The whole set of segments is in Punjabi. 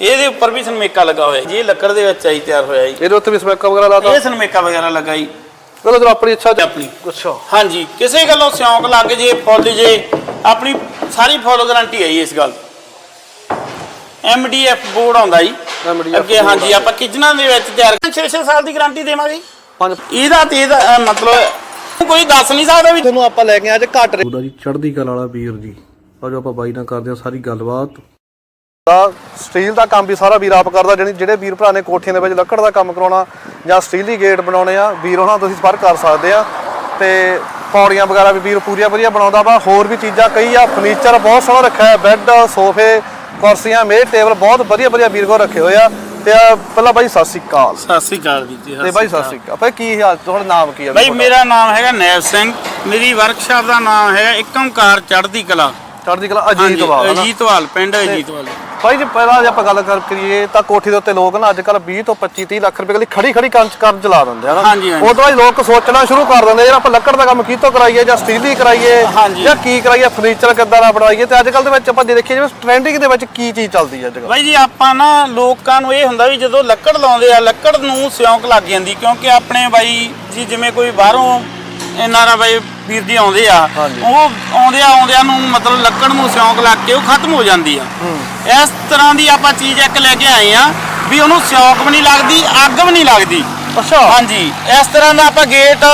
ਇਹਦੇ ਉੱਪਰ ਵੀ ਸਨਮੇਕਾ ਲੱਗਾ ਹੋਇਆ ਜੀ ਇਹ ਲੱਕੜ ਦੇ ਵਿੱਚ ਆਈ ਤਿਆਰ ਹੋਇਆ ਜੀ। ਇਹਦੇ ਉੱਤੇ ਵੀ ਸਮੈਕਾ ਵਗੈਰਾ ਲਾਤਾ? ਇਹ ਸਨਮੇਕਾ ਵਗੈਰਾ ਲੱਗਾ ਜੀ। ਚਲੋ ਜਦੋਂ ਆਪਣੀ ਇੱਛਾ ਆਪਣੀ। ਅੱਛਾ। ਹਾਂਜੀ ਕਿਸੇ ਗੱਲੋਂ ਸਿਉਂਕ ਲੱਗ ਜੇ ਫੁੱਲ ਜੇ ਆਪਣੀ ਸਾਰੀ ਫੁੱਲ ਗਾਰੰਟੀ ਹੈ ਜੀ ਇਸ ਗੱਲ ਐਮਡੀਐਫ ਬੋਰਡ ਆਉਂਦਾ ਜੀ। ਅੱਗੇ ਹਾਂਜੀ ਆਪਾਂ ਕਿਚਨਾਂ ਦੇ ਵਿੱਚ ਤਿਆਰ 6-6 ਸਾਲ ਦੀ ਗਾਰੰਟੀ ਦੇਵਾਂਗੇ ਇਹਦਾ ਤੇ ਇਹਦਾ ਮਤਲਬ ਕੋਈ ਦੱਸ ਨਹੀਂ ਸਕਦਾ ਵੀ ਤੁਹਾਨੂੰ ਆਪਾਂ ਲੈ ਕੇ ਅੱਜ ਘੱਟ ਉਹਦਾ ਜੀ ਚੜ੍ਹਦੀ ਕਲਾ ਵਾਲਾ ਵੀਰ ਜੀ। ਆਜੋ ਆਪਾਂ ਬਾਈ ਨਾਲ ਕਰਦੇ ਹਾਂ ਸਾਰੀ ਗੱਲਬਾਤ। ਦਾ ਸਟੀਲ ਦਾ ਕੰਮ ਵੀ ਸਾਰਾ ਵੀਰ ਆਪ ਕਰਦਾ ਜਿਹੜੀ ਜਿਹੜੇ ਵੀਰ ਭਰਾ ਨੇ ਕੋਠੀਆਂ ਦੇ ਵਿੱਚ ਲੱਕੜ ਦਾ ਕੰਮ ਕਰਾਉਣਾ ਜਾਂ ਸਟੀਲੀ ਗੇਟ ਬਣਾਉਣੇ ਆ ਵੀਰ ਉਹਨਾਂ ਤੁਸੀਂ ਸੰਪਰਕ ਕਰ ਸਕਦੇ ਆ। ਤੇ ਪੌੜੀਆਂ ਵਗੈਰਾ ਵੀ ਵੀਰ ਪੂਰੀਆਂ ਵਧੀਆ ਬਣਾਉਂਦਾ ਵਾ। ਹੋਰ ਵੀ ਚੀਜ਼ਾਂ ਕਈ ਆ ਫਰਨੀਚਰ ਬਹੁਤ ਸੋਹਣਾ ਰੱਖਿਆ ਹੈ ਬੈੱਡ ਸੋਫੇ ਕੁਰਸੀਆਂ ਮੇਜ਼ ਟੇਬਲ ਬਹੁਤ ਵਧੀਆ ਵਧੀਆ ਵੀਰ ਕੋਲ ਰੱਖੇ ਹੋਏ ਆ। ਤੇ ਆ ਪਹਿਲਾਂ ਬਾਈ ਸਤਿ ਸ੍ਰੀ ਅਕਾਲ। ਸਤਿ ਸ੍ਰੀ ਅਕਾਲ ਜੀ ਤੇ ਬਾਈ ਸਤਿ ਸ੍ਰੀ ਅਕਾਲ। ਭਾਈ ਕੀ ਹਾਲ ਤੁਹਾਡਾ ਨਾਮ ਕੀ ਆ ਬਾਈ ਮੇਰਾ ਨਾਮ ਹੈਗਾ ਨੈਬ ਸਿੰਘ। ਮੇਰੀ ਵਰਕਸ਼ਾਪ ਦਾ ਨਾਮ ਹੈ ਏਕਮਕਾਰ ਚੜ੍ਹਦੀ ਕਲਾ। ਚੜ੍ਹਦੀ ਕਲਾ ਅਜੀਤ ਵਾਲ ਹਨਾ? ਅਜੀਤਵਾਲ ਪਿੰਡ ਅਜੀਤਵਾਲ ਭਾਈ ਜੀ ਪਹਿਲਾਂ ਜੇ ਆਪਾਂ ਗੱਲ ਕਰ ਕਰੀਏ ਤਾਂ ਕੋਠੀ ਦੇ ਉੱਤੇ ਲੋਕ ਨਾ ਅੱਜ ਕੱਲ 20 ਤੋਂ 25 30 ਲੱਖ ਰੁਪਏ ਲਈ ਖੜੀ ਖੜੀ ਕੰਚ ਕਰ ਚਲਾ ਦਿੰਦੇ ਆ ਨਾ ਹਾਂਜੀ, ਹਾਂਜੀ। ਉਹ ਤੋਂ ਬਾਅਦ ਲੋਕ ਸੋਚਣਾ ਸ਼ੁਰੂ ਕਰ ਦਿੰਦੇ ਯਾਰ ਆਪਾਂ ਲੱਕੜ ਦਾ ਕੰਮ ਕਿਤੋਂ ਕਰਾਈਏ ਜਾਂ ਸਟੀਲ ਦੀ ਕਰਾਈਏ ਹਾਂਜੀ। ਜਾਂ ਕੀ ਕਰਾਈਏ ਫਰਨੀਚਰ ਕਿੱਦਾਂ ਦਾ ਬਣਾਈਏ ਤੇ ਅੱਜ ਕੱਲ ਦੇ ਵਿੱਚ ਆਪਾਂ ਜੇ ਦੇਖੀਏ ਜਿਵੇਂ ਟ੍ਰੈਂਡਿੰਗ ਦੇ ਵਿੱਚ ਕੀ ਚੀਜ਼ ਚੱਲਦੀ ਹੈ ਅੱਜ ਕੱਲ੍ਹ ਬਾਈ ਜੀ ਆਪਾਂ ਨਾ ਲੋਕਾਂ ਨੂੰ ਇਹ ਹੁੰਦਾ ਵੀ ਜਦੋਂ ਲੱਕੜ ਲਾਉਂਦੇ ਆ ਲੱਕੜ ਨੂੰ ਸਿਉਂਕ ਲੱਗ ਜਾਂਦੀ ਕਿਉਂਕਿ ਆਪਣੇ ਬਾਈ ਜੀ ਜਿਵੇਂ ਕੋਈ ਬਾਹਰੋਂ ਐਨਆਰਆ ਬਾਈ ਵੀਰ ਜੀ ਆਉਂਦੇ ਆ ਹਾਂਜੀ। ਉਹ ਆਉਂਦੇ ਆ ਆਉਂਦਿਆਂ ਨੂੰ ਮਤਲਬ ਲੱਕੜ ਨੂੰ ਸਿਉਂਕ ਲੱਗ ਕੇ ਉਹ ਖਤਮ ਹੋ ਜਾਂਦੀ ਆ। ਇਸ ਤਰ੍ਹਾਂ ਦੀ ਆਪਾਂ ਚੀਜ਼ ਇੱਕ ਲੈ ਕੇ ਆਏ ਆ ਵੀ ਉਹਨੂੰ ਸਿਉਂਕ ਵੀ ਨਹੀਂ ਲੱਗਦੀ ਅੱਗ ਵੀ ਨਹੀਂ ਲੱਗਦੀ। ਅੱਛਾ। ਹਾਂਜੀ ਇਸ ਤਰ੍ਹਾਂ ਦਾ ਆਪਾਂ ਗੇਟ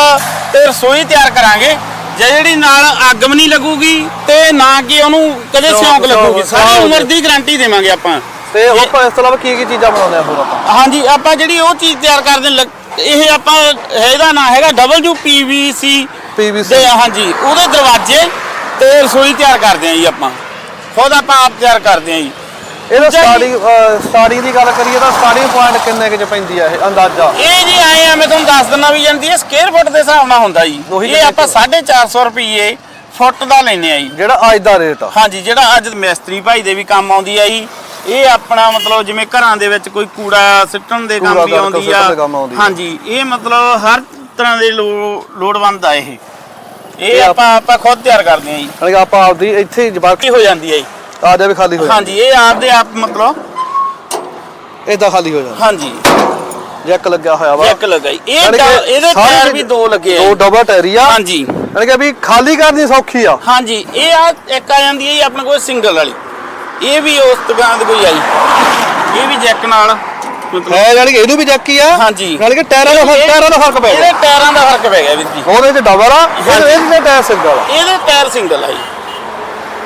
ਤੇ ਰਸੋਈ ਤਿਆਰ ਕਰਾਂਗੇ ਜਿਹੜੀ ਨਾਲ ਅੱਗ ਵੀ ਨਹੀਂ ਲੱਗੂਗੀ ਤੇ ਨਾ ਕਿ ਉਹਨੂੰ ਕਦੇ ਸਿਉਂਕ- ਸਿਉਂਕ ਲੱਗੂਗੀ। ਸਿਉਂਕ- ਸਾਰੀ ਉਮਰ ਦੀ ਗਾਰੰਟੀ ਦੇਵਾਂਗੇ ਆਪਾਂ। ਤੇ ਉਹ ਆਪਾਂ ਇਸ ਤੋਂ ਇਲਾਵਾ ਕੀ ਕੀ ਚੀਜ਼ਾਂ ਬਣਾਉਂਦੇ ਆ ਹੋਰ ਆਪਾਂ? ਹਾਂਜੀ ਆਪਾਂ ਜਿਹੜੀ ਉਹ ਚੀਜ਼ ਤਿਆਰ ਕਰਦੇ ਇਹ ਆਪਾਂ ਇਹਦਾ ਨਾਂ ਹੈਗਾ WPVC PVC ਤੇ ਹਾਂਜੀ ਉਹਦੇ ਦਰਵਾਜ਼ੇ ਤੇ ਰਸੋਈ ਤਿਆਰ ਕਰਦੇ ਹਾਂ ਜੀ ਆਪਾਂ। ਖੁਦ ਆਪਾਂ ਆਪ ਤਿਆਰ ਕਰਦੇ ਹਾਂ ਜੀ। ਇਹਦਾ। ਸਟਾਰਟਿੰਗ ਸਟਾਰਟਿੰਗ ਦੀ ਗੱਲ ਕਰੀਏ ਤਾਂ ਸਟਾਰਟਿੰਗ ਪੁਆਇੰਟ ਕਿੰਨੇ ਕੁ ਚ ਪੈਂਦੀ ਆ ਇਹ ਅੰਦਾਜ਼ਾ? ਇਹ ਜੀ ਆਏ ਆ ਮੈਂ ਤੁਹਾਨੂੰ ਦੱਸ ਦਿੰਦਾ ਵੀ ਜਾਂਦੀ ਹੈ ਸਕੁਅਰ ਫੁੱਟ ਦੇ ਹਿਸਾਬ ਨਾਲ ਹੁੰਦਾ ਜੀ। ਇਹ ਆਪਾਂ 450 ਰੁਪਏ ਫੁੱਟ ਦਾ ਲੈਨੇ ਆ ਜੀ। ਜਿਹੜਾ ਅੱਜ ਦਾ ਰੇਟ ਆ। ਹਾਂਜੀ ਜਿਹੜਾ ਅੱਜ ਮਿਸਤਰੀ ਭਾਈ ਦੇ ਵੀ ਕੰਮ ਆਉਂਦੀ ਆ ਜੀ। ਇਹ ਆਪਣਾ ਮਤਲਬ ਜਿਵੇਂ ਘਰਾਂ ਦੇ ਵਿੱਚ ਕੋਈ ਕੂੜਾ ਸਿੱਟਣ ਦੇ ਕੰਮ ਵੀ ਆ। ਦੇ ਆਉਂਦੀ ਆ। ਹਾਂਜੀ ਇਹ ਮਤਲਬ ਹਰ ਤਰ੍ਹਾਂ ਦੇ ਲੋ- ਲੋੜਵੰਦ ਆ ਇਹ। ਇਹ ਇਹ ਆਪ- ਆਪਾਂ ਆਪਾਂ ਖੁਦ ਤਿਆਰ ਕਰਦੇ ਆ ਜੀ। ਯਾਨੀ ਕਿ ਆਪਾਂ ਆਪਦੀ ਇੱਥੇ ਕੀ ਹੋ ਜਾਂਦੀ ਆ ਜੀ। ਆ ਜਾ ਵੀ ਖਾਲੀ ਹੋ ਹਾਂਜੀ ਇਹ ਆਪਦੇ ਆਪ ਮਤਲਬ ਇਦਾਂ ਖਾਲੀ ਹੋ ਜਾਂਦਾ। ਹਾਂਜੀ। ਜੈਕ ਲੱਗਿਆ ਹੋਇਆ ਵਾ। ਇੱਕ ਇਹ ਯਾਨੀ ਡ- ਕਿ ਇਹਦੇ ਸਾਰੇ ਟਾਇਰ ਵੀ ਦੋ ਲੱਗੇ ਆ ਦੋ ਜੀ। ਡਬਲ ਟਾਇਰੀ ਆ। ਹਾਂਜੀ। ਯਾਨੀ ਕਿ ਵੀ ਖਾਲੀ ਕਰਨੀ ਸੌਖੀ ਆ। ਹਾਂਜੀ ਇਹ ਆ ਇੱਕ ਆ ਜਾਂਦੀ ਹੈ ਜੀ ਆਪਣੇ ਕੋਲ ਸਿੰਗਲ ਵਾਲੀ। ਇਹ ਵੀ ਉਸ ਤਰ੍ਹਾਂ ਦੀ ਕੋਈ ਆਈ। ਇਹ ਵੀ ਜੈਕ ਨਾਲ। ਮਤਲਬ ਹੈ ਯਾਨੀ ਕਿ ਇਹਨੂੰ ਵੀ ਹੀ ਆ। ਹਾਂਜੀ। ਯਾਨੀ ਕਿ ਟਾਇਰਾਂ ਦਾ ਫ਼ਰਕ ਟਾਇਰਾਂ ਦਾ ਫ਼ਰਕ ਪੈ ਇਹਦੇ ਗਿਆ ਟਾਇਰਾਂ ਦਾ ਫ਼ਰਕ ਪੈ ਗਿਆ ਵੀਰ ਜੀ। ਉਹਦੇ ਚ ਡਬਲ ਆ। ਇਹਦੇ ਇਹਦੇ ਟਾਇਰ ਸਿੰਗਲ ਆ। ਇਹਦੇ ਟਾਇਰ ਸਿੰਗਲ ਆ ਜੀ।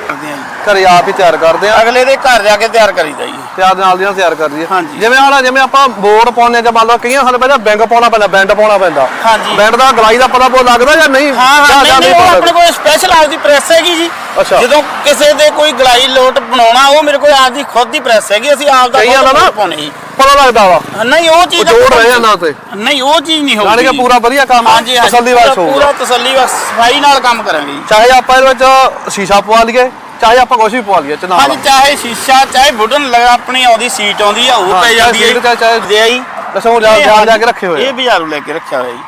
ਕਰਦੇ ਆ। ਜੀ ਘਰੇ ਆਪ ਹੀ ਤਿਆਰ ਕਰਦੇ ਆ। ਅਗਲੇ ਦੇ ਘਰ ਜਾ ਕੇ ਤਿਆਰ ਕਰੀਦਾ ਜੀ। ਤੇ ਆਪ ਦੇ ਨਾਲ ਦੀ ਨਾਲ ਤਿਆਰ ਕਰਦੀ ਆ ਹਾਂਜੀ। ਜਿਵੇਂ ਹਾਲਾ ਜਿਵੇਂ ਆਪਾਂ ਬੋਰਡ ਪਾਉਂਦੇ ਆ ਜਾਂ ਮੰਨ ਲਓ ਕਈਆਂ ਸਾਨੂੰ ਪਹਿਲਾਂ ਬੈਂਗ ਪਾਉਣਾ ਪੈਂਦਾ ਬੈਂਡ ਪਾਉਣਾ ਪੈਂਦਾ। ਹਾਂਜੀ। ਬੈਂਡ ਦਾ ਗਲਾਈ ਦਾ ਪਤਾ ਬਹੁਤ ਲੱਗਦਾ ਜਾਂ ਨਹੀਂ? ਹਾਂ ਹਾਂ ਜਾਂ- ਨਹੀਂ ਜਾਂ ਨਹੀਂ ਉਹ ਪਤਾ ਆਪਣੇ ਕੋਲ ਸਪੈਸ਼ਲ ਆਪਦੀ ਪ੍ਰੈਸ ਹੈਗੀ ਜੀ। ਅੱਛਾ। ਜਦੋਂ ਕਿਸੇ ਦੇ ਕੋਈ ਗਲਾਈ ਲੋਟ ਬਣਾਉਣਾ ਉਹ ਮੇਰੇ ਕੋਲ ਆਪਦੀ ਖੁਦ ਦੀ ਪ੍ਰੈਸ ਹੈਗੀ ਅਸੀਂ ਆਪ ਦਾ ਕਈਆਂ ਦਾ ਖੁਦ ਨਾ- ਪਾਉਣੇ ਜੀ। ਪਤਾ ਲੱਗਦਾ ਵਾ। ਨਹੀਂ ਉਹ ਚੀਜ਼ ਜੋੜ ਰਹੇ ਆ। ਨਾ ਤੇ ਨਹੀਂ ਉਹ ਚੀਜ਼ ਨਹੀਂ ਹੋਊਗੀ। ਯਾਨੀ ਕਿ। ਪੂਰਾ ਵਧੀਆ ਕੰਮ ਆ ਹਾਂਜੀ ਹਾਂਜੀ ਤਸੱਲੀ ਵਾਲਾ ਹੋਊਗਾ ਪੂਰਾ ਤਸੱਲੀ ਬਖਸ਼ ਸਫ਼ਾਈ ਨਾਲ ਕੰਮ ਕਰਾਂਗੇ ਚਾਹੇ ਆਪਾਂ ਇਹਦੇ ਵਿੱਚ ਸ਼ੀਸ਼ਾ ਪਵਾ ਲਈਏ ਚਾਹੇ ਆਪਾਂ ਕੁਝ ਵੀ ਪਵਾ ਲਈਏ ਚ ਨਾਲ ਹਾਂਜੀ ਚਾਹੇ ਸ਼ੀਸ਼ਾ ਚਾਹੇ ਵੁਡਨ ਲਗਾ ਆਪਣੀ ਆਉਂਦੀ ਸੀਟ ਆਉਂਦੀ ਆ ਉਹ ਹਾਂ, ਪੈ ਚਾਹੇ ਜਾਂਦੀ ਹੈ ਸੀਟ ਚਾਹੇ- ਦੇ ਆਈ। ਦੱਸੋ ਜਾ ਜਾ ਜਾ ਕੇ ਰੱਖੇ ਹੋਏ ਇਹ ਆ। ਬਾਜ਼ਾਰੋਂ ਲੈ ਕੇ ਰੱਖਿਆ ਹੋਇਆ ਜੀ।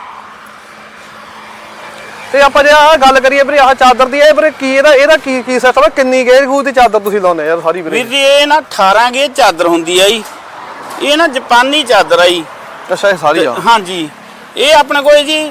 ਤੇ ਆਪਾਂ ਜੇ ਆਹ ਗੱਲ ਕਰੀਏ ਵੀਰੇ ਆਹ ਚਾਦਰ ਦੀ ਇਹ ਵੀਰੇ ਕੀ ਇਹਦਾ ਇਹਦਾ ਕੀ ਕੀ ਸਿਸਟਮ ਹੈ ਕਿੰਨੀ ਗੂਜ ਦੀ ਚਾਦਰ ਤੁਸੀਂ ਲਾਉਂਦੇ ਯਾਰ ਸਾਰੀ ਵੀਰੇ? ਵੀਰ ਜੀ ਇਹ ਨਾ 18 ਗੇ ਚਾਦਰ ਹੁੰਦੀ ਆ ਜੀ। ਇਹ ਨਾ ਜਾਪਾਨੀ ਚਾਦਰ ਆ ਜੀ। ਅੱਛਾ ਇਹ ਸਾਰੀ ਆ। ਹਾਂਜੀ। ਇਹ ਆਪਣੇ ਕੋਲ ਜੀ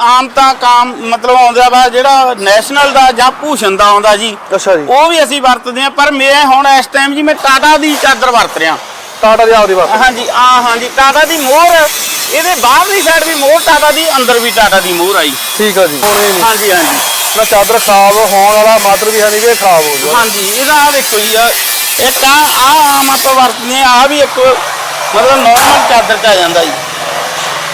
ਆਮ ਤਾਂ ਕਾਮ ਮਤਲਬ ਆਉਂਦਾ ਵਾ ਜਿਹੜਾ ਨੈਸ਼ਨਲ ਦਾ ਜਾਂ ਭੂਸ਼ਣ ਦਾ ਆਉਂਦਾ ਜੀ। ਅੱਛਾ ਜੀ। ਉਹ ਵੀ ਅਸੀਂ ਵਰਤਦੇ ਆ ਪਰ ਮੈਂ ਹੁਣ ਇਸ ਟਾਈਮ ਜੀ ਮੈਂ ਟਾਟਾ ਦੀ ਚਾਦਰ ਵਰਤ ਰਿਹਾ। ਟਾਟਾ ਦੀ ਆਪਦੀ ਬਸ ਹਾਂਜੀ ਆ ਹਾਂਜੀ ਟਾਟਾ ਦੀ ਮੋਹਰ। ਇਹਦੇ ਬਾਹਰਲੀ ਸਾਈਡ ਵੀ ਮੋਹਰ ਟਾਟਾ ਦੀ ਅੰਦਰ ਵੀ ਟਾਟਾ ਦੀ ਮੋਹਰ ਆਈ ਠੀਕ ਆ ਜੀ। ਇਹ ਹਾਂਜੀ ਹਾਂਜੀ। ਨਾ ਚਾਦਰ ਖਰਾਬ ਹੋਣ ਵਾਲਾ ਮਾਤਰ ਵੀ ਹੈ ਨਹੀਂ ਇਹ ਖਰਾਬ ਹੋ ਜਾਊਗਾ। ਹਾਂਜੀ ਇਹਦਾ ਆ ਦੇਖੋ ਜੀ ਆ ਇੱਕ ਆ ਆ ਆਮ ਆਪਾਂ ਵਰਤਦੇ ਆ ਆ ਵੀ ਇੱਕ ਮਤਲਬ ਨਾਰਮਲ ਚਾਦਰ ਚ ਆ ਜਾਂਦਾ ਜੀ।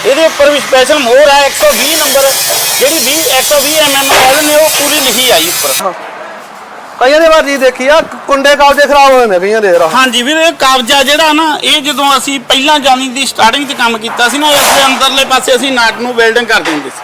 ਇਹਦੇ ਉੱਪਰ ਵੀ ਸਪੈਸ਼ਲ ਮੋਹਰ ਹੈ 120 ਨੰਬਰ ਜਿਹੜੀ 20 120 ਐਮਐਮ ਵਾਲ ਨੇ ਉਹ ਪੂਰੀ ਲਿਖੀ ਆਈ ਉੱਪਰ। ਕਈਆਂ ਦੇ ਵਾਰ ਜੀ ਦੇਖੀ ਆ ਕੁੰਡੇ ਕਾਲਜੇ ਖਰਾਬ ਹੋਏ ਨੇ ਕਈਆਂ ਦੇ ਹਾਂਜੀ ਵੀਰ ਇਹ ਕਬਜ਼ਾ ਜਿਹੜਾ ਨਾ ਇਹ ਜਦੋਂ ਅਸੀਂ ਪਹਿਲਾਂ ਜਾਣੀ ਦੀ ਸਟਾਰਟਿੰਗ 'ਚ ਕੰਮ ਕੀਤਾ ਸੀ ਨਾ ਇਸ ਦੇ ਅੰਦਰਲੇ ਪਾਸੇ ਅਸੀਂ ਨਟ ਨੂੰ ਵੈਲਡਿੰਗ ਕਰ ਦਿੰਦੇ ਸੀ।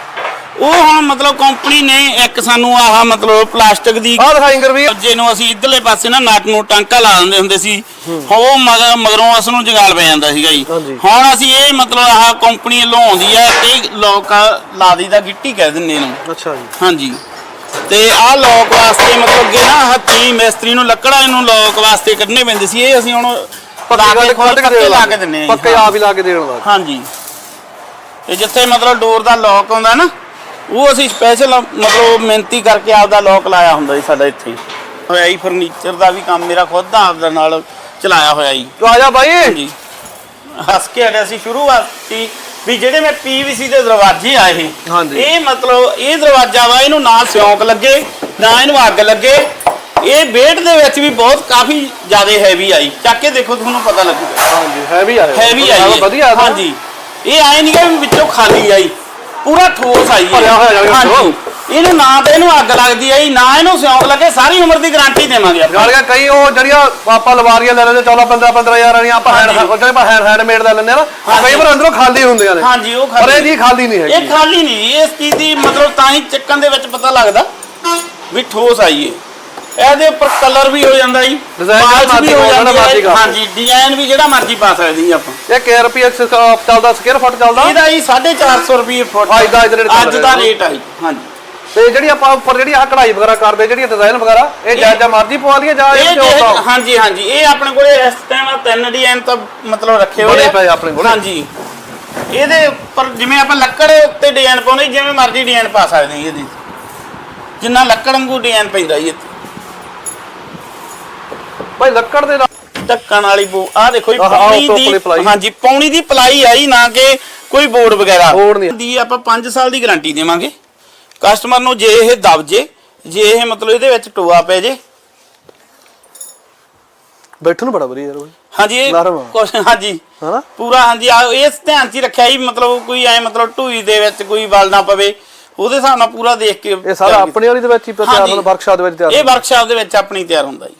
ਉਹ ਹੁਣ ਮਤਲਬ ਕੰਪਨੀ ਨੇ ਇੱਕ ਸਾਨੂੰ ਆਹ ਮਤਲਬ ਪਲਾਸਟਿਕ ਦੀ ਆਹ ਦਿਖਾਈ ਕਰਵੀ ਜੇ ਨੂੰ ਅਸੀਂ ਇਧਰਲੇ ਪਾਸੇ ਨਾ ਨਟ ਨੂੰ ਟਾਂਕਾ ਲਾ ਦਿੰਦੇ ਹੁੰਦੇ ਸੀ। ਉਹ ਮਗਰ ਮਗਰੋਂ ਉਸ ਨੂੰ ਜਗਾਲ ਪੈ ਜਾਂਦਾ ਸੀਗਾ ਜੀ। ਹਾਂਜੀ। ਹੁਣ ਅਸੀਂ ਇਹ ਮਤਲਬ ਆਹ ਕੰਪਨੀ ਵੱਲੋਂ ਆਉਂਦੀ ਹੈ ਇਹ ਲੋਕ ਲਾ ਦਈਦਾ ਗਿੱਟੀ ਕਹਿ ਦਿੰਦੇ ਇਹਨੂੰ ਅੱਛਾ ਜੀ। ਹਾਂਜੀ। ਤੇ ਆਹ ਲੋਕ ਵਾਸਤੇ ਮਤਲਬ ਅੱਗੇ ਨਾ ਹੱਥੀਂ ਮਿਸਤਰੀ ਨੂੰ ਲੱਕੜਾਂ ਨੂੰ ਲੋਕ ਵਾਸਤੇ ਕੱਢਣੇ ਪੈਂਦੇ ਸੀ। ਇਹ ਅਸੀਂ ਹੁਣ ਪੱਕੇ ਲਾ ਕੇ ਖੋਲ ਪੱਕੇ ਲਾ ਕੇ ਦਿੰਨੇ ਆ ਜੀ। ਪੱਕੇ ਆਪ ਹੀ ਲਾ ਕੇ ਦੇਣ ਦਾ ਹਾਂਜੀ। ਤੇ ਜਿੱਥੇ ਮਤਲਬ ਡੋਰ ਦਾ ਲੌਕ ਆਉਂਦਾ ਨਾ ਉਹ ਅਸੀਂ ਸਪੈਸ਼ਲ ਮਤਲਬ ਮਿਹਨਤੀ ਕਰਕੇ ਆਪਦਾ ਲੌਕ ਲਾਇਆ ਹੁੰਦਾ ਜੀ ਸਾਡਾ ਇੱਥੇ। ਹੋਇਆ ਜੀ ਫਰਨੀਚਰ ਦਾ ਵੀ ਕੰਮ ਮੇਰਾ ਖੁਦ ਦਾ ਆਪਦਾ ਨਾਲ ਚਲਾਇਆ ਹੋਇਆ ਜੀ। ਤੂੰ ਆ ਜਾ ਬਾਈ। ਹਾਂਜੀ। ਹੱਸ ਕੇ ਅਗਰ ਅਸੀਂ ਸ਼ੁਰੂਆਤ ਸੀ ਵੀ ਜਿਹੜੇ ਮੈਂ ਪੀਵੀਸੀ ਦੇ ਦਰਵਾਜ਼ੇ ਆ ਇਹ ਹਾਂਜੀ। ਇਹ ਮਤਲਬ ਇਹ ਦਰਵਾਜ਼ਾ ਵਾ ਇਹਨੂੰ ਨਾ ਸਿਉਂਕ ਲੱਗੇ ਨਾ ਇਹਨੂੰ ਅੱਗ ਲੱਗੇ। ਇਹ weight ਦੇ ਵਿੱਚ ਵੀ ਬਹੁਤ ਕਾਫੀ ਜ਼ਿਆਦਾ ਹੈਵੀ ਆਈ ਚੱਕ ਕੇ ਦੇਖੋ ਤੁਹਾਨੂੰ ਪਤਾ ਲੱਗੂਗਾ। ਹਾਂਜੀ ਹੈਵੀ ਆ ਹੈਵੀ ਆਈ। ਵਧੀਆ। ਹਾਂਜੀ। ਇਹ ਆਏ ਨਹੀਂ ਕਿ ਵਿੱਚੋਂ ਖਾਲੀ ਆਈ ਪੂਰਾ ਠੋਸ ਆਈ ਇਹ। ਭਰਿਆ ਹੋਇਆ ਜਾਵੇ ਹਾਂਜੀ ਵਿੱਚੋਂ। ਇਹਨੂੰ ਨਾ ਤਾਂ ਇਹਨੂੰ ਅੱਗ ਲੱਗਦੀ ਆਈ ਨਾ ਇਹਨੂੰ ਸਿਉਂਕ ਲੱਗੇ ਸਾਰੀ ਉਮਰ ਦੀ ਗਾਰੰਟੀ ਦੇਵਾਂਗੇ ਆਪਾਂ ਨਾਲ ਗਿਆ ਕਈ ਉਹ ਜਿਹੜੀਆਂ ਆਪਾਂ ਲਵਾਰੀਆਂ ਲੈ ਲੈਂਦੇ 14 15 15000 ਵਾਲੀਆਂ ਆਪਾਂ ਹੈਂਡ ਹਾਂਜੀ। ਜਿਹੜੇ ਆਪਾਂ ਹੈਂਡ ਹੈਂਡਮੇਡ ਲੈ ਲੈਂਦੇ ਆ ਨਾ ਉਹ। ਕਈ ਵਾਰ ਅੰਦਰੋਂ ਖਾਲੀ ਹੁੰਦੀਆਂ ਨੇ ਹਾਂਜੀ ਉਹ ਪਰ ਇਹ ਖਾਲੀ ਜੀ ਖਾਲੀ ਨਹੀਂ ਇਹ ਹੈਗੀ ਖਾਲੀ ਨਹੀਂ ਇਸ ਚੀਜ਼ ਦੀ ਮਤਲਬ ਤਾਂ ਹੀ ਚੱਕਣ ਦੇ ਵਿੱਚ ਪਤਾ ਲੱਗਦਾ ਵੀ ਠੋਸ ਆਈ ਏ ਇਹਦੇ ਉੱਪਰ ਕਲਰ ਵੀ ਹੋ ਜਾਂਦਾ ਜੀ Design ਜਿਹੜਾ ਪਾਲਿਸ਼ ਮਰਜ਼ੀ ਵੀ ਹੋ ਕਰੋ, ਜਿਹੜਾ ਜਾਂਦੀ ਮਰਜ਼ੀ ਹੈ ਕਰ ਹਾਂਜੀ ਡਿਜ਼ਾਈਨ ਵੀ ਜਿਹੜਾ ਮਰਜ਼ੀ ਪਾ ਸਕਦੇ ਜੀ ਆਪਾਂ। ਇਹ ਕੇ ਰੁਪਏ ਚੱਲਦਾ ਸਕੁਅਰ ਫੁੱਟ ਚੱਲਦਾ? ਇਹਦਾ ਜੀ 450 ਰੁਪਏ ਫੁੱਟ ਅੱਜ ਦਾ ਅੱਜ ਚੱਲ ਦਾ ਰਿਹਾ। ਰੇਟ ਆ ਜੀ ਹਾਂਜੀ। ਤੇ ਜਿਹੜੀ ਆਪਾਂ ਉੱਪਰ ਜਿਹੜੀ ਆ ਕਢਾਈ ਵਗੈਰਾ ਕਰਦੇ ਜਿਹੜੀ ਡਿਜ਼ਾਈਨ ਵਗੈਰਾ ਇਹ ਜਾਂ ਜਾਂ ਮਰਜ਼ੀ ਪਵਾ ਲਈਏ ਜਾਂ ਇਹ ਇਹ ਜੇ- ਹਾਂਜੀ ਹਾਂਜੀ। ਇਹ ਆਪਣੇ ਕੋਲੇ ਇਸ ਟਾਈਮ ਤਿੰਨ ਡਿਜ਼ਾਈਨ ਤਾਂ ਮਤਲਬ ਰੱਖੇ ਹੋਏ ਆ। ਪਏ ਆਪਣੇ ਕੋਲੇ। ਹਾਂਜੀ। ਇਹਦੇ ਉੱਪਰ ਜਿਵੇਂ ਆਪਾਂ ਲੱਕੜ ਉੱਤੇ ਡਿਜ਼ਾਈਨ ਪਾਉਣੇ ਜਿਵੇਂ ਮਰਜ਼ੀ ਡਿਜ਼ਾਈਨ ਪਾ ਸਕਦੇ ਹਾਂ ਇਹਦੇ। ਜਿੰਨਾ ਲੱਕੜ ਵਾਂਗੂ ਡਿਜ਼ਾਈਨ ਪੈਂਦਾ ਜੀ ਇੱਥੇ। ਭਾਈ ਲੱਕੜ ਦੇ ਨਾਲ। ਢੱਕਣ ਵਾਲੀ ਬੋ ਆ ਦੇਖੋ ਜੀ ਆਹ, ਆਹ ਪੌਣੀ ਉੱਤੋਂ ਦੀ ਪਲਾਈ। ਹਾਂਜੀ ਪੌਣੀ ਦੀ ਪਲਾਈ ਆਈ ਨਾ ਕਿ ਕੋਈ ਬੋਰਡ ਵਗੈਰਾ। ਬੋਰਡ ਨਹੀਂ। ਦੀ ਆਪਾਂ 5 ਸਾਲ ਦੀ ਗਾਰੰਟੀ ਦੇਵਾਂਗੇ। ਕਸਟਮਰ ਨੂੰ ਜੇ ਇਹ ਦਬ ਜੇ ਜੇ ਇਹ ਮਤਲਬ ਇਹਦੇ ਵਿੱਚ ਟੋਆ ਪੈ ਜੇ। ਬੈਠਣ ਨੂੰ ਬੜਾ ਵਧੀਆ ਯਾਰ ਬਾਈ। ਹਾਂਜੀ ਇਹ ਨਰਮ ਆ। ਕੁਛ ਹਾਂਜੀ। ਹਨਾ? ਪੂਰਾ ਹਾਂਜੀ ਆ ਇਸ ਧਿਆਨ ਚ ਹੀ ਰੱਖਿਆ ਜੀ ਮਤਲਬ ਕੋਈ ਐ ਮਤਲਬ ਢੂਈ ਦੇ ਵਿੱਚ ਕੋਈ ਵਲ ਨਾ ਪਵੇ। ਉਹਦੇ ਹਿਸਾਬ ਨਾਲ ਪੂਰਾ ਦੇਖ ਕੇ ਇਹ ਸਾਰਾ ਆਪਣੀ ਵਾਲੀ ਦੇ ਵਿੱਚ ਹੀ ਤਿਆਰ ਹਾਂਜੀ। ਹੁੰਦਾ ਵਰਕਸ਼ਾਪ ਦੇ ਵਿੱਚ ਤਿਆਰ ਇਹ ਵਰਕਸ਼ਾਪ ਦੇ ਵਿੱਚ ਆਪਣੀ ਤਿਆਰ ਹੁੰਦਾ ਜੀ।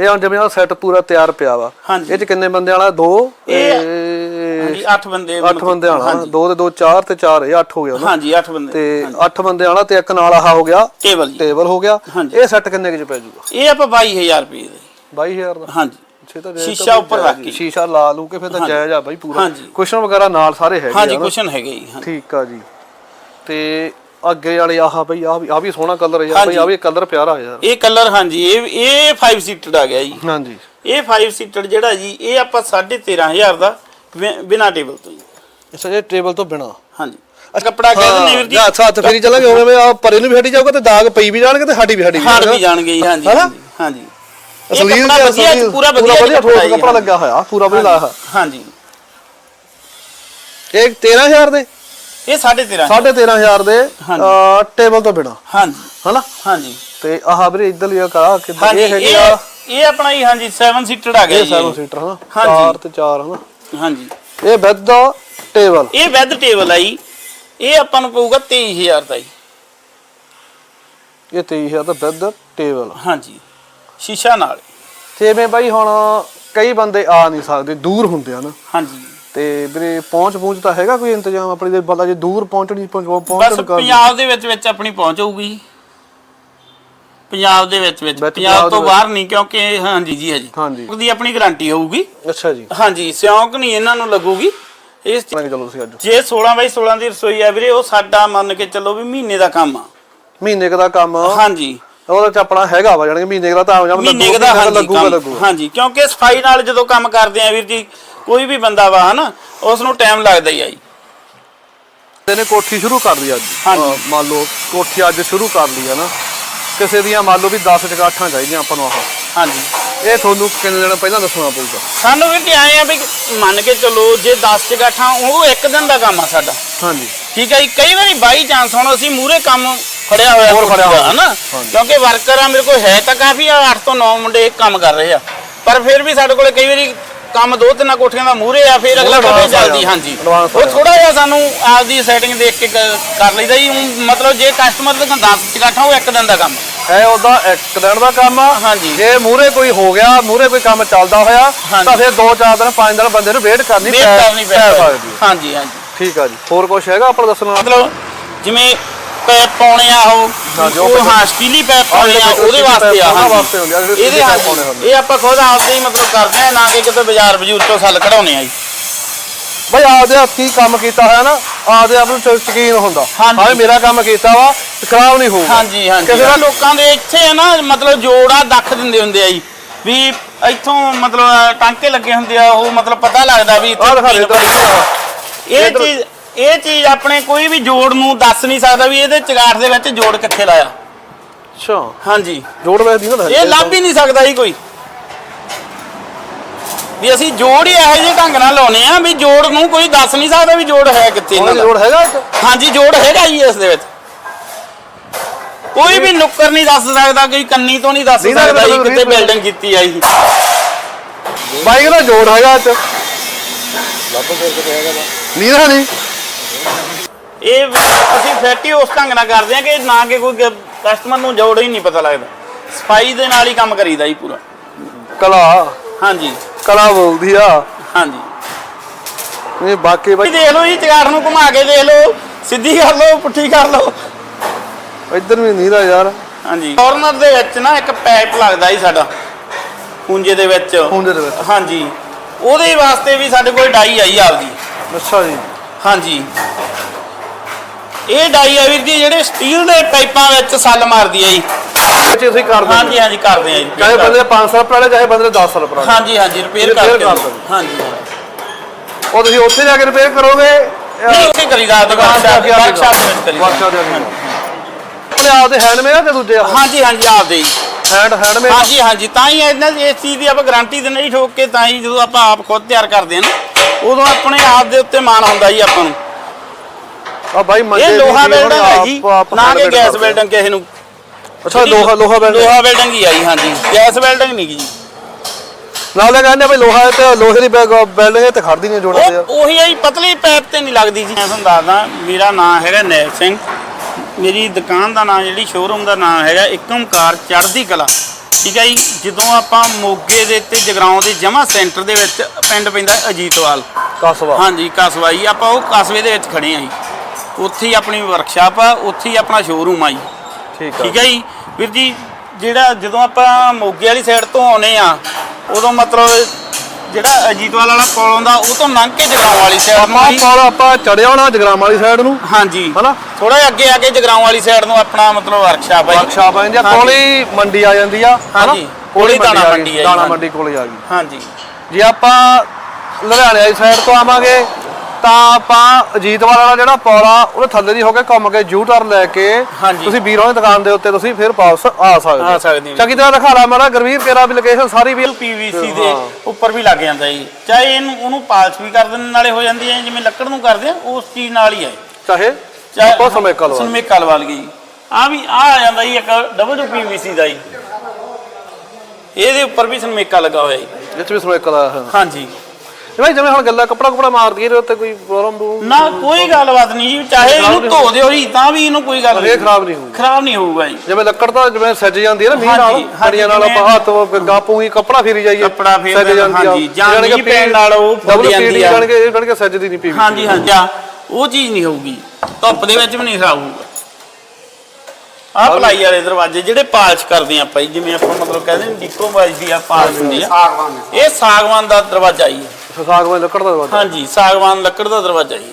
ਇਹ ਹੁਣ ਜਿਵੇਂ ਆ ਸੈੱਟ ਪੂਰਾ ਤਿਆਰ ਪਿਆ ਵਾ ਹਾਂਜੀ। ਇਹ ਚ ਕਿੰਨੇ ਬੰਦੇ ਵਾਲਾ ਦੋ? ਇਹ- ਇਹ ਹਾਂਜੀ 8 ਬੰਦੇ 8 ਬੰਦੇ ਵਾਲਾ ਹਾਂਜੀ। ਦੋ ਤੇ ਦੋ 4 ਤੇ 4 ਇਹ 8 ਹੋ ਗਿਆ ਨਾ? ਹਾਂਜੀ 8 ਬੰਦੇ ਤੇ 8 ਬੰਦੇ ਵਾਲਾ ਤੇ ਇੱਕ ਨਾਲ ਆਹ ਹੋ ਗਿਆ? ਟੇਬਲ ਜੀ। ਟੇਬਲ ਹੋ ਗਿਆ। ਹਾਂਜੀ। ਇਹ ਸੈੱਟ ਕਿੰਨੇ ਕੁ ਚ ਪੈ ਜਾਊਗਾ ਇਹ ਆਪਾਂ 22000 ਰੁਪਏ ਦੇ। 22000 ਦਾ? ਹਾਂਜੀ। ਛੇ ਤਾਂ ਰੇਟ ਤਾਂ ਸ਼ੀਸ਼ਾ ਉੱਪਰ ਜਾਇਜ਼ ਰੱਖ। ਕੇ। ਸ਼ੀਸ਼ਾ ਲਾ ਲੂ ਕੇ ਫਿਰ ਤਾਂ ਹਾਂਜੀ। ਜਾਇਜ਼ ਆ ਬਾਈ ਪੂਰਾ। ਹਾਂਜੀ। ਕੁਸ਼ਨ ਵਗੈਰਾ ਨਾਲ ਸਾਰੇ ਹੈਗੇ ਹਾਂਜੀ ਆ ਨਾ। ਕੁਸ਼ਨ ਹੈਗੇ ਜੀ ਹਾਂਜੀ। ਠੀਕ ਆ ਜੀ। ਤੇ ਅੱਗੇ ਵਾਲੇ ਆਹ ਬਈ ਆ ਵੀ ਆ ਵੀ ਸੋਹਣਾ ਕਲਰ ਹੈ ਯਾਰ। ਬਈ ਆ ਵੀ ਕਲਰ ਪਿਆਰਾ ਯਾਰ। ਇਹ ਕਲਰ ਹਾਂਜੀ ਇਹ ਇਹ 5 ਸੀਟਡ ਆ ਗਿਆ ਜੀ। ਹਾਂਜੀ। ਇਹ 5 ਸੀਟਡ ਜਿਹੜਾ ਜੀ ਇਹ ਆਪਾਂ 13500 ਦਾ ਬਿਨਾਂ ਟੇਬਲ ਤੋਂ ਜੀ। ਅੱਛਾ ਇਹ ਟੇਬਲ ਤੋਂ ਬਿਨਾ? ਹਾਂਜੀ। ਕੱਪੜਾ ਕਹਿ ਦਿੰਦੇ ਵੀਰ ਜੀ। ਜਾਂ ਹੱਥ ਫੇਰੀ ਚੱਲਾਂਗੇ ਉਵੇਂ ਆ ਪਰੇ ਨੂੰ ਵੀ ਹਟੀ ਜਾਊਗਾ ਤੇ ਦਾਗ ਪਈ ਵੀ ਜਾਣਗੇ ਤੇ ਸਾਡੀ ਵੀ ਹਟੀ ਹਾਰ ਵੀ ਜਾਣਗੇ। ਜੀ ਹਾਂਜੀ ਹਨਾ? ਹਾਂਜੀ, ਹਾਂਜੀ। ਇਹ ਅਸਲੀਲ ਕੱਪੜਾ ਤੇ ਵਧੀਆ ਅਸਲੀਲ ਪੂਰਾ ਪੂਰਾ ਵਧੀਆ ਵਧੀਆ ਠੋਸ ਜੀ, ਕੱਪੜਾ ਲੱਗਿਆ ਹੋਇਆ ਪੂਰਾ ਵਧੀਆ ਲਾਇਆ ਹੋਇਆ। ਹਾਂਜੀ। ਇਹ 13000 ਦੇ? ਇਹ 13.5 13500 ਦੇ ਟੇਬਲ ਤੋਂ ਬਿਨਾ। ਹਾਂਜੀ। ਹਨਾ? ਹਾਂਜੀ। ਤੇ ਆਹ ਵੀਰੇ ਇੱਧਰ ਲਿਆ ਕਾ ਕਿ ਹਾਂਜੀ ਇਹ ਹੈਗੇ ਆ। ਇਹ ਆਪਣਾ ਹੀ ਹਾਂਜੀ 7 ਸੀਟਡ ਆ ਗਿਆ ਇਹ ਜੀ। 7 ਸੀਟਰ ਹਨਾ? ਹਾਂਜੀ। 4 ਤੇ 4 ਹਨਾ? ਹਾਂਜੀ। ਇਹ ਬੈੱਡ ਦਾ ਟੇਬਲ ਇਹ ਵੈਦ ਟੇਬਲ ਆ ਜੀ। ਇਹ ਆਪਾਂ ਨੂੰ ਪਊਗਾ 23000 ਦਾ ਜੀ। ਇਹ 23000 ਦਾ ਬੈੱਡ ਟੇਬਲ ਹਾਂਜੀ। ਸ਼ੀਸ਼ਾ ਨਾਲ। ਜਿਵੇਂ ਬਾਈ ਹੁਣ ਕਈ ਬੰਦੇ ਆ ਨਹੀਂ ਸਕਦੇ ਦੂਰ ਹੁੰਦੇ ਆ ਨਾ। ਹਾਂਜੀ। ਤੇ ਵੀਰੇ ਪਹੁੰਚ ਪਹੁੰਚ ਤਾਂ ਹੈਗਾ ਕੋਈ ਇੰਤਜ਼ਾਮ? ਆਪਣੀ ਦੇ ਬੰਦਾ ਜੇ ਦੂਰ ਪਹੁੰਚਣੀ ਪਹੁੰਚ- ਬਸ ਪਹੁੰਚਣ ਕਰ ਪੰਜਾਬ ਦੇ ਵਿੱਚ ਵਿੱਚ ਆਪਣੀ ਪਹੁੰਚ ਹੋਊਗੀ। ਪੰਜਾਬ ਦੇ ਵਿੱਚ ਵਿੱਚ। ਵਿੱਚ ਪੰਜਾਬ ਪੰਜਾਬ ਤੋਂ ਦੇ ਬਾਹਰ ਨਹੀਂ ਕਿਉਂਕਿ ਹਾਂਜੀ ਜੀ ਹਾਂਜੀ। ਹਾਂਜੀ। ਉਹਦੀ ਆਪਣੀ ਗਾਰੰਟੀ ਹੋਊਗੀ। ਅੱਛਾ ਜੀ। ਹਾਂਜੀ ਸਿਉਂਕ ਨਹੀਂ ਇਹਨਾਂ ਨੂੰ ਲੱਗੂਗੀ। ਇਸ ਚਲਾਂਗੇ ਚਲੋ ਤੁਸੀਂ ਅੱਜ। ਜੇ 16 ਬਾਈ 16 ਦੀ ਰਸੋਈ ਆ ਵੀਰੇ ਉਹ ਸਾਡਾ ਮੰਨ ਕੇ ਚੱਲੋ ਵੀ ਮਹੀਨੇ ਦਾ ਕੰਮ ਆ। ਮਹੀਨੇ ਕੁ ਦਾ ਕੰਮ। ਹਾਂਜੀ। ਉਹਦੇ ਚ ਆਪਣਾ ਹੈਗਾ ਵਾ ਜਾਣੀ ਕਿ ਮਹੀਨੇ ਕੁ ਦਾ ਤਾਂ ਆਮ ਜਾਮ ਮਹੀਨੇ ਕੁ ਦਾ ਹਾਂਜੀ ਲੱਗੂਗਾ ਕੰਮ- ਲੱਗੂਗਾ ਹਾਂਜੀ ਕਿਉਂਕਿ ਸਫ਼ਾਈ ਨਾਲ ਜਦੋਂ ਕੰਮ ਕਰਦੇ ਆ ਵੀਰ ਜੀ ਕੋਈ ਵੀ ਬੰਦਾ ਵਾ ਹਨਾ ਉਸ ਨੂੰ ਟਾਈਮ ਲੱਗਦਾ ਹੀ ਆ ਜੀ। ਇਹਨੇ ਕੋਠੀ ਸ਼ੁਰੂ ਕਰ ਲਈ ਅੱਜ। ਹਾਂਜੀ। ਮੰਨ ਲਓ ਕੋਠੀ ਅੱਜ ਸ਼ੁਰੂ ਕਰ ਲਈ ਹੈ ਨਾ। ਕਿਸੇ ਦੀਆਂ ਮੰਨ ਲਓ ਵੀ 10 ਜਗਾਠਾਂ ਚਾਹੀਦੀਆਂ ਆਪਾਂ ਨੂੰ ਆਹ। ਹਾਂਜੀ। ਇਹ ਤੁਹਾਨੂੰ ਕਿੰਨੇ ਦਿਨ ਪਹਿਲਾਂ ਦੱਸਣਾ ਪਊਗਾ? ਸਾਨੂੰ ਜੀ ਆਏ ਆ ਵੀ ਮੰਨ ਕੇ ਚੱਲੋ ਜੇ 10 ਜਗਾਠਾਂ ਉਹ ਇੱਕ ਦਿਨ ਦਾ ਕੰਮ ਆ ਸਾਡਾ। ਹਾਂਜੀ। ਠੀਕ ਹੈ ਜੀ ਕਈ ਵਾਰੀ ਬਾਈ ਚਾਂਸ ਹੁਣ ਅਸੀਂ ਮੂਰੇ ਕੰਮ ਫੜਿਆ ਹੋਇਆ ਹੋਰ ਫੜਿਆ ਹੋਇਆ। ਹਨਾ? ਹਾਂਜੀ। ਕਿਉਂਕਿ ਵਰਕਰ ਆ ਮੇਰੇ ਕੋਲ ਹੈ ਤਾਂ ਕਾਫੀ ਆ 8 ਤੋਂ 9 ਮੁੰਡੇ ਕੰਮ ਕਰ ਰਹੇ ਆ। ਪਰ ਫਿਰ ਵੀ ਸਾਡੇ ਕੋਲੇ ਕਈ ਵਾਰੀ ਕੰਮ ਦੋ ਤਿੰਨ ਕੋਠੀਆਂ ਦਾ ਮੂਰੇ ਆ ਫਿਰ ਅਗਲਾ ਕਦੇ ਜਲਦੀ। ਹਾਂਜੀ। ਉਹ ਥੋੜਾ ਜਿਹਾ ਸਾਨੂੰ ਆਪਦੀ ਸੈਟਿੰਗ ਦੇਖ ਕੇ ਕ- ਕਰ ਲਈਦਾ ਜੀ ਊਂ ਮਤਲਬ ਜੇ ਕਸਟਮਰ ਦੇ 10 ਜਗਾਠਾਂ ਉਹ ਇੱਕ ਦਿਨ ਦਾ ਕੰਮ। ਇਹ ਉਹਦਾ ਇੱਕ ਦਿਨ ਦਾ ਕੰਮ ਆ। ਹਾਂਜੀ। ਜੇ ਮੂਰੇ ਕੋਈ ਹੋ ਗਿਆ ਮੂਰੇ ਕੋਈ ਕੰਮ ਚੱਲਦਾ ਹੋਇਆ ਹਾਂਜੀ। ਤਾਂ ਫਿਰ 2-4 ਦਿਨ 5 ਦਿਨ ਬੰਦੇ ਨੂੰ ਵੇਟ ਕਰਨੀ ਵੇਟ ਪੈ ਕਰਨੀ ਪੈ ਪੈ ਸਕਦੀ ਹੈ ਹਾਂਜੀ ਹਾਂਜੀ। ਠੀਕ ਆ ਜੀ। ਹੋਰ ਕੁਝ ਹੈਗਾ ਆਪਾਂ ਦੱਸਣ? ਮਤਲਬ ਜਿਵੇਂ ਪੈਪ ਪਾਉਣੇ ਆ ਉਹ। ਉਹ ਹਾਂ ਸਟੀਲੀ ਪੈਪ ਪਾਉਣੇ ਆ ਉਹਦੇ ਵਾਸਤੇ ਆ। ਹਾਂਜੀ। ਵਾਸਤੇ ਹੁੰਦੇ ਆ, ਜਿਹੜੇ ਇਹਦੇ ਇਹ ਆਪਾਂ ਖੁਦ ਆਪਦੇ ਹੀ ਮਤਲਬ ਕਰਦੇ ਆ ਨਾ ਕਿ ਕਿਤੇ ਬਾਜ਼ਾਰ ਬਜੂਰ ਤੋਂ ਸੱਲ ਕਢਾਉਣੇ ਆ ਜੀ। ਬਈ ਆਪਦੇ ਹੱਥੀ ਕੰਮ ਕੀਤਾ ਹੋਇਆ ਨਾ ਆਪਦੇ ਆਪ ਨੂੰ ਯਕੀਨ ਹੁੰਦਾ। ਹਾਂ ਮੇਰਾ ਕੰਮ ਕੀਤਾ ਵਾ ਖਰਾਬ ਨਹੀਂ ਹੋਊਗਾ। ਹਾਂਜੀ ਹਾਂਜੀ। ਕਿਸੇ ਦਾ ਲੋਕਾਂ ਦੇ ਇੱਥੇ ਹੈ ਨਾ ਮਤਲਬ ਜੋੜਾ ਦੱਖ ਦਿੰਦੇ ਹੁੰਦੇ ਆ ਜੀ। ਵੀ ਇੱਥੋਂ ਮਤਲਬ ਟਾਂਕੇ ਲੱਗੇ ਹੁੰਦੇ ਆ ਉਹ ਮਤਲਬ ਪਤਾ ਲੱਗਦਾ ਵੀ ਇੱਥੇ ਇਹ ਚੀਜ਼ ਇਹ ਚੀਜ਼ ਆਪਣੇ ਕੋਈ ਵੀ ਜੋੜ ਨੂੰ ਦੱਸ ਨਹੀਂ ਸਕਦਾ ਵੀ ਇਹਦੇ ਚਗਾਠ ਦੇ ਵਿੱਚ ਜੋੜ ਕਿੱਥੇ ਲਾਇਆ। ਅੱਛਾ। ਹਾਂਜੀ। ਜੋੜ ਵੇ ਦੀ ਨਾ ਇਹ ਲੱਭ ਹੀ ਨਹੀਂ ਸਕਦਾ ਜੀ ਕੋਈ। ਵੀ ਅਸੀਂ ਜੋੜ ਹੀ ਇਹੋ ਜਿਹੇ ਢੰਗ ਨਾਲ ਲਾਉਨੇ ਆ ਵੀ ਜੋੜ ਨੂੰ ਕੋਈ ਦੱਸ ਨਹੀਂ ਸਕਦਾ ਵੀ ਜੋੜ ਹੈ ਕਿੱਥੇ ਇਹਨਾਂ ਦਾ। ਜੋੜ ਹੈਗਾ? ਹਾਂਜੀ ਜੋੜ ਹੈਗਾ ਜੀ ਇਸ ਦੇ ਵਿੱਚ। ਕੋਈ ਵੀ ਨੁੱਕਰ ਨਹੀਂ ਦੱਸ ਸਕਦਾ ਕੋਈ ਕੰਨੀ ਤੋਂ ਨਹੀਂ ਦੱਸ ਸਕਦਾ ਜੀ ਨਹੀਂ ਬਿਲਡਿੰਗ ਕੀਤੀ ਆ ਜੀ ਬਾਈਕ ਦਾ ਜੋੜ ਹੈਗਾ ਇੱਥੇ ਨਹੀਂ ਨਾ? ਨਹੀਂ ਇਹ ਅਸੀਂ ਫਿੱਟ ਹੀ ਉਸ ਢੰਗ ਨਾਲ ਕਰਦੇ ਆ ਕਿ ਨਾ ਕਿ ਕੋਈ ਕਸਟਮਰ ਨੂੰ ਜੋੜ ਹੀ ਨਹੀਂ ਪਤਾ ਲੱਗਦਾ। ਸਫ਼ਾਈ ਦੇ ਨਾਲ ਹੀ ਕੰਮ ਕਰੀਦਾ ਜੀ ਪੂਰਾ। ਕਲਾ। ਹਾਂਜੀ। ਕਲਾ ਬੋਲਦੀ ਆ। ਹਾਂਜੀ। ਇਹ ਬਾਕੀ ਬਾਈ ਦੇਖ ਲਓ ਜੀ ਚਗਾਠ ਨੂੰ ਘੁਮਾ ਕੇ ਦੇਖ ਲਓ ਸਿੱਧੀ ਕਰ ਲਓ ਪੁੱਠੀ ਕਰ ਲਓ। ਇੱਧਰ ਵੀ ਨਹੀਂ ਦਾ ਯਾਰ। ਹਾਂਜੀ। ਕਾਰਨਰ ਦੇ ਵਿੱਚ ਨਾ ਇੱਕ ਪਾਈਪ ਲੱਗਦਾ ਜੀ ਸਾਡਾ ਖੂੰਜੇ ਦੇ ਵਿੱਚ। ਖੂੰਜੇ ਦੇ ਵਿੱਚ। ਹਾਂਜੀ। ਉਹਦੇ ਵਾਸਤੇ ਵੀ ਸਾਡੇ ਕੋਲ ਡਾਈ ਆਈ ਆਪਦੀ। ਅੱਛਾ ਜੀ। ਹਾਂਜੀ। ਇਹ ਡਾਈ ਆ ਵੀਰ ਜੀ ਜਿਹੜੇ ਸਟੀਲ ਦੇ ਪਾਈਪਾਂ ਵਿੱਚ ਸੱਲ ਮਾਰਦੀ ਆ ਜੀ। ਇਹ ਚੀਜ਼ ਅਸੀਂ ਕਰਦੇ ਹਾਂ ਹਾਂਜੀ ਹਾਂਜੀ ਕਰਦੇ ਆ ਜੀ। ਚਾਹੇ ਬੰਦੇ 5 ਸਾਲ ਪੁਰਾਣੇ ਚਾਹੇ ਬੰਦੇ 10 ਸਾਲ ਪੁਰਾਣੇ। ਹਾਂਜੀ ਹਾਂਜੀ ਰਿਪੇਅਰ Repair ਕਰਕੇ ਕਰ। ਹਾਂਜੀ ਉਹ ਤੁਸੀਂ ਉੱਥੇ ਜਾ ਕੇ ਰਿਪੇਅਰ ਕਰੋਗੇ? ਨਹੀਂ ਉੱਥੇ ਕਰੀਦਾ ਦੁਕਾਨ ਕੇ ਵਰਕਸ਼ਾਪ ਦੇ ਵਿੱਚ ਕਰੀਦਾ ਵਰਕਸ਼ਾਪ ਦੇ ਵਿੱਚ ਆਪਣੇ ਆਪ ਦੇ ਹੈਂਡਮੇਡ ਆ ਤੇ ਦੂਜੇ ਹਾਂਜੀ ਹਾਂਜੀ ਆਪਦੇ ਜੀ। ਹੈਂਡ ਹੈਂਡਮੇਡ ਹਾਂਜੀ ਹਾਂਜੀ ਤਾਂ ਹੀ ਇਹਨਾਂ ਦੀ ਇਸ ਚੀਜ਼ ਦੀ ਆਪਾਂ ਗਾਰੰਟੀ ਦਿੰਦੇ ਜੀ ਠੋਕ ਕੇ ਤਾਂ ਹੀ ਜਦੋਂ ਆਪਾਂ ਆਪ ਖੁਦ ਤਿਆਰ ਕਰਦੇ ਹਾਂ ਨਾ। ਉਦੋਂ ਆਪਣੇ ਆਪ ਦੇ ਉੱਤੇ ਮਾਣ ਹੁੰਦਾ ਜੀ ਆਪਾਂ ਨੂੰ। ਆ ਬਾਈ ਮੰਡੇ ਇਹ ਦੀ ਲੋਹਾ ਬਿਲਡਿੰਗ ਹੈ ਜੀ। ਨਾ ਕਿ ਗੈਸ ਆ। ਬਿਲਡਿੰਗ ਕਿਸੇ ਨੂੰ। ਅੱਛਾ ਲੋਹਾ ਲੋਹਾ ਬਿਲਡਿੰਗ ਲੋਹਾ ਬਿਲਡਿੰਗ ਹੀ ਆਈ ਹਾਂਜੀ। ਗੈਸ ਬਿਲਡਿੰਗ ਨਹੀਂ ਜੀ। ਨਾਲੇ ਕਹਿੰਦੇ ਬਈ ਲੋਹਾ ਤੇ ਲੋਹੇ ਦੀ ਬਿਲਡਿੰਗ ਤੇ ਖੜਦੀ ਨਹੀਂ ਜੋੜਦੇ ਯਾਰ ਉਹ ਆਈ ਪਤਲੀ ਪਾਈਪ ਤੇ ਨਹੀਂ ਲੱਗਦੀ ਜੀ। ਮੈਂ ਤੁਹਾਨੂੰ ਦੱਸਦਾ ਮੇਰਾ ਨਾਮ ਹੈਗਾ ਨੈਲ ਸਿੰਘ। ਮੇਰੀ ਦੁਕਾਨ ਦਾ ਨਾਮ ਜਿਹੜੀ ਸ਼ੋਰੂਮ ਦਾ ਨਾਮ ਹੈਗਾ ਏਕਮਕਾਰ ਚੜ੍ਹਦੀ ਕਲਾ। ਠੀਕ ਹੈ ਜੀ ਜਦੋਂ ਆਪਾਂ ਮੋਗੇ ਦੇ ਤੇ ਜਗਰਾਉਂ ਦੇ ਜਮਾ ਸੈਂਟਰ ਦੇ ਵਿੱਚ ਪਿੰਡ ਪੈਂਦਾ ਅਜੀਤਵਾਲ। ਕਸਬਾ। ਹਾਂਜੀ ਕਸਬਾ ਜੀ ਆਪਾਂ ਉਹ ਕਸਬੇ ਦੇ ਵਿੱਚ ਖੜੇ ਆ ਜੀ। ਉੱਥੇ ਹੀ ਆਪਣੀ ਵਰਕਸ਼ਾਪ ਆ ਉੱਥੇ ਹੀ ਆਪਣਾ ਸ਼ੋਰੂਮ ਆ ਜੀ। ਠੀਕ ਆ ਠੀਕ ਹੈ ਜੀ? ਵੀਰ ਜੀ ਜਿਹੜਾ ਜਦੋਂ ਆਪਾਂ ਮੋਗੇ ਵਾਲੀ ਸਾਈਡ ਤੋਂ ਆਉਨੇ ਆ ਉਦੋਂ ਮਤਲਬ ਜਿਹੜਾ ਅਜੀਤਵਾਲ ਵਾਲਾ ਪੁਲ ਆਉਂਦਾ ਉਹ ਤੋਂ ਲੰਘ ਕੇ ਜਗਰਾਉਂ ਵਾਲੀ ਸਾਈਡ ਨੂੰ ਆਪਾਂ ਜੀ ਪਾਲ ਆਪਾਂ ਚੜਿਆ ਹੋਣਾ ਜਗਰਾਮ ਵਾਲੀ ਸਾਈਡ ਨੂੰ ਹਾਂਜੀ ਹਨਾ? ਥੋੜਾ ਜਿਹਾ ਅੱਗੇ ਆ ਕੇ ਜਗਰਾਉਂ ਵਾਲੀ ਸਾਈਡ ਨੂੰ ਆਪਣਾ ਮਤਲਬ ਵਰਕਸ਼ਾਪ ਜੀ ਵਰਕਸ਼ਾਪ ਆ ਜਾਂਦੀ ਆ ਹਾਂਜੀ। ਕੋਲੀ ਮੰਡੀ ਆ ਜਾਂਦੀ ਆ ਹਨਾ? ਹਾਂਜੀ, ਕੋਲੀ ਦਾਣਾ ਆ ਗਈ, ਮੰਡੀ ਆ ਜੀ, ਦਾਣਾ। ਮੰਡੀ ਕੋਲੇ ਆ ਗਈ ਹਾਂਜੀ ਜੇ ਆਪਾਂ ਲੁਧਿਆਣੇ ਵਾਲੀ ਸਾਈਡ ਤੋਂ ਆਵਾਂਗੇ ਤਾਂ ਆਪਾਂ ਅਜੀਤਵਾਲ ਵਾਲਾ ਜਿਹੜਾ ਪੌੜਾ ਉਹਦੇ ਥੱਲੇ ਦੀ ਹੋ ਕੇ ਘੁੰਮ ਕੇ ਯੂ ਟਰਨ ਲੈ ਕੇ। ਤੁਸੀਂ ਵੀਰੋਂ ਦੀ ਦੁਕਾਨ ਦੇ ਉੱਤੇ ਤੁਸੀਂ ਫਿਰ ਵਾਪਸ ਆ ਸਕਦੇ ਆ ਸਕਦੇ ਹੋ। ਚੰਗੀ ਤਰ੍ਹਾਂ ਦਿਖਾ ਲਾ ਮੇਰਾ ਗੁਰਵੀਰ ਤੇਰਾ ਵੀ ਲੋਕੇਸ਼ਨ ਸਾਰੀ ਵੀ ਪੀਵੀਸੀ ਦੇ ਹਾਂ। ਉੱਪਰ ਵੀ ਲੱਗ ਜਾਂਦਾ ਜੀ। ਚਾਹੇ ਇਹਨੂੰ ਉਹਨੂੰ ਪਾਲਸ਼ ਵੀ ਕਰ ਦੇਣ ਨਾਲੇ ਹੋ ਜਾਂਦੀ ਹੈ ਜਿਵੇਂ ਲੱਕੜ ਨੂੰ ਕਰਦੇ ਆ ਉਸ ਚੀਜ਼ ਨਾਲ ਹੀ ਹੈ। ਚਾਹੇ ਆਪਾਂ ਸਮੇਕਲ ਵਾਲਾ। ਸਮੇਕਲ ਵਾਲ ਗਈ ਆ ਵੀ ਆ ਆ ਜਾਂਦਾ ਜੀ ਇੱਕ ਡਬਲ ਪੀਵੀਸੀ ਦਾ ਜੀ। ਇਹਦੇ ਉੱਪਰ ਵੀ ਸਮੇਕਾ ਲੱਗਾ ਹੋਇਆ ਜੀ। ਜਿੱਥੇ ਵੀ ਸਮੇਕਲ ਆ ਹਾਂ। ਹਾਂਜੀ। ਭਾਈ ਜਿਵੇਂ ਹੁਣ ਗੱਲਾਂ ਕੱਪੜਾ ਕੁਪੜਾ ਮਾਰਦੀ ਇਹਦੇ ਉੱਤੇ ਕੋਈ ਪ੍ਰੋਬਲਮ ਨਾ ਕੋਈ ਗੱਲਬਾਤ ਨਹੀਂ ਜੀ। ਚਾਹੇ ਇਹਨੂੰ ਧੋ ਦਿਓ ਜੀ ਤਾਂ ਵੀ ਇਹਨੂੰ ਕੋਈ ਗੱਲ ਇਹ ਖਰਾਬ ਨਹੀਂ ਹੋਊਗੀ ਖਰਾਬ ਨਹੀਂ ਹੋਊਗਾ ਜੀ। ਜਿਵੇਂ ਲੱਕੜ ਤਾਂ ਜਿਵੇਂ ਸੱਜ ਜਾਂਦੀ ਹੈ ਨਾ ਮੀਂਹ ਨਾਲ ਕੜੀਆਂ ਨਾਲ ਆਪਾਂ ਹੱਥ ਗਾਪੂ ਹੀ ਕੱਪੜਾ ਫੇਰੀ ਜਾਈਏ। ਕੱਪੜਾ ਫੇਰ ਸੱਜ ਜਾਂਦੀ ਆ। ਹਾਂਜੀ, ਜਾਂ ਮੀਂਹ ਪੈਣ ਨਾਲ ਉਹ ਫੁੱਲ double ਜਾਂਦੀ ਆ। ਜਾਣੀ ਕਿ ਇਹ ਜਾਣੀ ਕਿ ਸੱਜਦੀ ਨਹੀਂ ਪੀਵੀ ਹਾਂਜੀ ਹਾਂਜੀ ਆ ਉਹ ਚੀਜ਼ ਨਹੀਂ ਹੋਊਗੀ। ਧੁੱਪ ਦੇ ਵਿੱਚ ਵੀ ਨਹੀਂ ਖਰਾਬ ਹੋਊਗਾ। ਆਹ ਪਲਾਈ ਵਾਲੇ ਦਰਵਾਜ਼ੇ ਜਿਹੜੇ ਪਾਲਿਸ਼ ਕਰਦੇ ਆ ਆਪਾਂ ਜਿਵੇਂ ਆਪਾਂ ਮਤਲਬ ਕਹਿੰਦੇ ਨੇ ਡਿੱਕੋ ਬਾਜ ਦੀ ਆ ਪਾਲਿਸ਼ ਹੁੰਦੀ ਆ। ਇਹ ਸਾਗਵਾਨ ਦਾ ਦਰਵਾਜ਼ਾ ਜੀ। ਸਾਗ ਸਾਗਵਾਨ ਲੱਕੜ ਦਾ ਦਰਵਾਜ਼ਾ। ਹਾਂਜੀ ਸਾਗਵਾਨ ਲੱਕੜ ਦਾ ਦਰਵਾਜ਼ਾ ਜੀ।